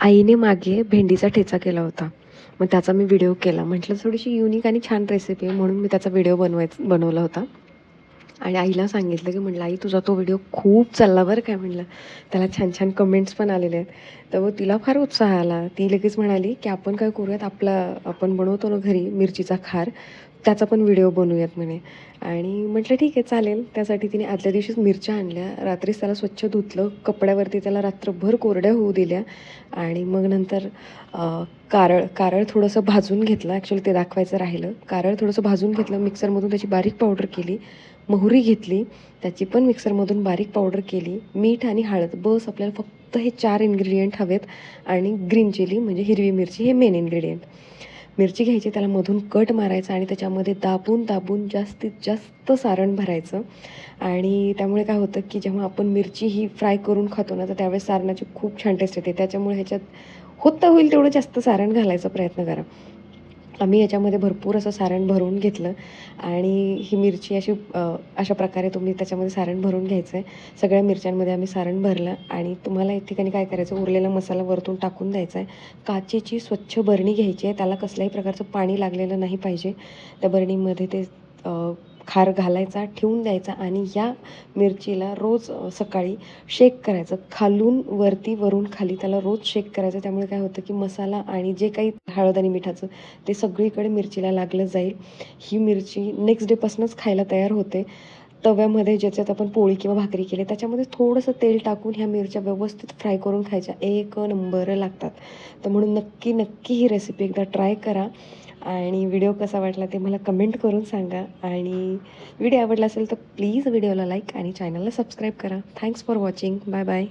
आईने मागे भेंडीचा ठेचा केला होता. मग त्याचा मी व्हिडिओ केला. म्हटलं थोडीशी युनिक आणि छान रेसिपी आहे म्हणून मी त्याचा व्हिडिओ बनवायचा बनवला होता. आणि आईला सांगितलं की म्हटलं आई तुझा तो व्हिडिओ खूप चालला बरं काय म्हटलं. त्याला छान छान कमेंट्स पण आलेले आहेत. तर मग तिला फार उत्साह आला. ती लगेच म्हणाली की आपण काय करूयात? आपला आपण बनवतो ना घरी मिरचीचा खार त्याचा पण व्हिडिओ बनवूयात म्हणे. आणि म्हटलं ठीक आहे चालेल. त्यासाठी तिने आदल्या दिवशीच मिरच्या आणल्या. रात्रीच त्याला स्वच्छ धुतलं. कपड्यावरती त्याला रात्रभर कोरड्या होऊ दिल्या. आणि मग नंतर कारळ कारळ थोडंसं भाजून घेतलं. ॲक्च्युली ते दाखवायचं राहिलं. कारळ थोडंसं भाजून घेतलं. मिक्सरमधून त्याची बारीक पावडर केली. मोहरी घेतली. त्याची पण मिक्सरमधून बारीक पावडर केली. मीठ आणि हळद. बस आपल्याला फक्त फक्त हे चार इन्ग्रेडियंट हवेत आणि ग्रीन चिली म्हणजे हिरवी मिरची हे मेन इन्ग्रेडियंट मिरची घ्यायची त्याला मधून कट मारायचा आणि त्याच्यामध्ये दाबून दाबून जास्तीत जास्त सारण भरायचं. आणि त्यामुळे काय होतं की जेव्हा आपण मिरची ही फ्राय करून खातो ना तर त्यावेळेस सारणाची खूप छान टेस्ट येते. त्याच्यामुळे ह्याच्यात होतं होईल तेवढं जास्त सारण घालायचा प्रयत्न करा. आम्ही याच्यामध्ये भरपूर असं सारण भरून घेतलं. आणि ही मिरची अशी अशा प्रकारे तुम्ही त्याच्यामध्ये सारण भरून घ्यायचं आहे सगळ्या मिरच्यांमध्ये आम्ही सारण भरलं आणि तुम्हाला एक ठिकाणी काय करायचं उरलेला मसाला वरतून टाकून द्यायचा आहे काचेची स्वच्छ बरणी घ्यायची आहे. त्याला कसल्याही प्रकारचं पाणी लागलेलं नाही पाहिजे. त्या बरणीमध्ये ते खार घालायचा ठेवून द्यायचा आणि या मिरचीला रोज सकाळी शेक करायचं. खालून वरती वरून खाली त्याला रोज शेक करायचं. त्यामुळे काय होतं की मसाला आणि जे काही हळद आणि मिठाचं ते सगळीकडे मिरचीला लागलं जाईल. ही मिरची नेक्स्ट डेपासूनच खायला तयार होते. तव्यामध्ये ज्याच्यात आपण पोळी किंवा भाकरी केली त्याच्यामध्ये थोडंसं तेल टाकून ह्या मिरच्या व्यवस्थित फ्राय करून खायच्या. एक नंबर लागतात. तर म्हणून नक्की नक्की ही रेसिपी एकदा ट्राय करा. आणि व्हिडिओ कसा वाटला ते मला कमेंट करून सांगा. आणि व्हिडिओ आवडला असेल तर प्लीज व्हिडिओला लाईक आणि चॅनलला सबस्क्राईब करा. Thanks for watching. Bye bye.